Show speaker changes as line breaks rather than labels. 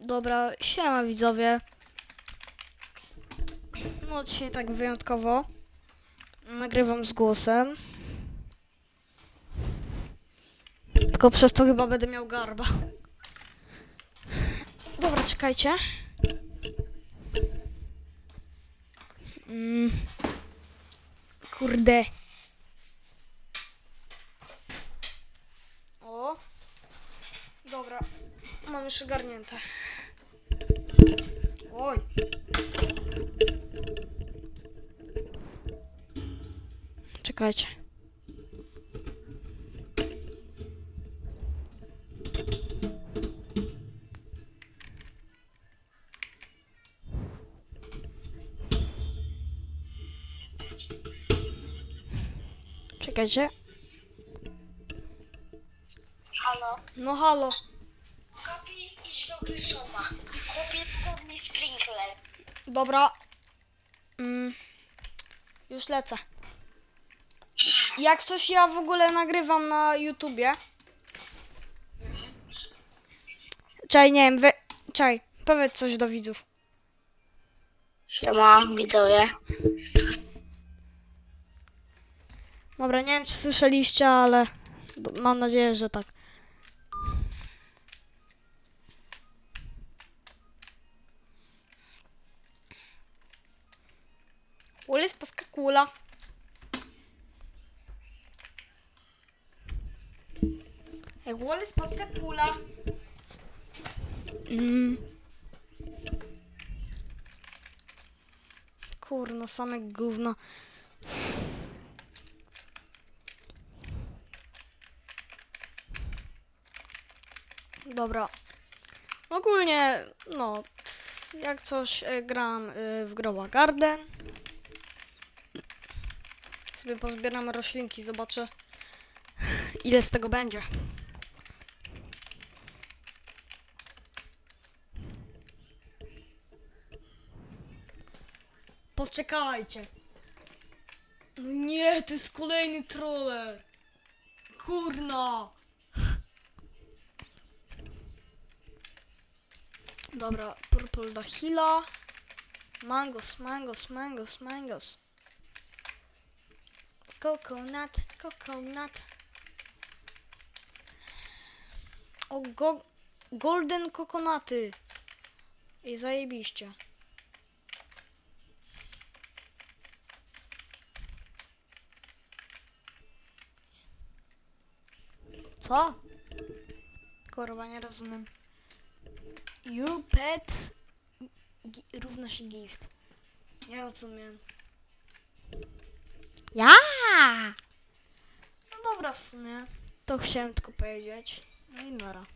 Dobra, siema widzowie. No dzisiaj tak wyjątkowo. Nagrywam z głosem. Tylko przez to chyba będę miał garba. Dobra, czekajcie. Mm. Kurde. O. Dobra. Mam już ogarnięte. Oj. Czekajcie. Czekajcie.
Halo?
No halo.
Idź do Kryszoma. Kupię pod mi sprinkler.
Dobra. Mm. Już lecę. Jak coś ja w ogóle nagrywam na YouTubie. Czaj, nie wiem, wy... Czaj, powiedz coś do widzów.
Siema, widzowie.
Dobra, nie wiem czy słyszeliście, ale mam nadzieję, że tak. Ulis poskakula. Ej, Ulis poskakula. Mm. Kurno, same gówno. Dobra. Ogólnie, no, jak coś e, gram y, w Growa Garden. Sobie pozbieramy roślinki, zobaczę ile z tego będzie. Poczekajcie. No nie, to jest kolejny troller. Kurna. Dobra, purple dachila. Mangos, mangos, mangos, mangos. Coconut, coconut. O, go, golden coconuty. I zajebiście. Co? Kurwa, nie rozumiem. Your pet równa się gift. Nie rozumiem. Ja! No dobra w sumie. To chciałem tylko powiedzieć. No i nara.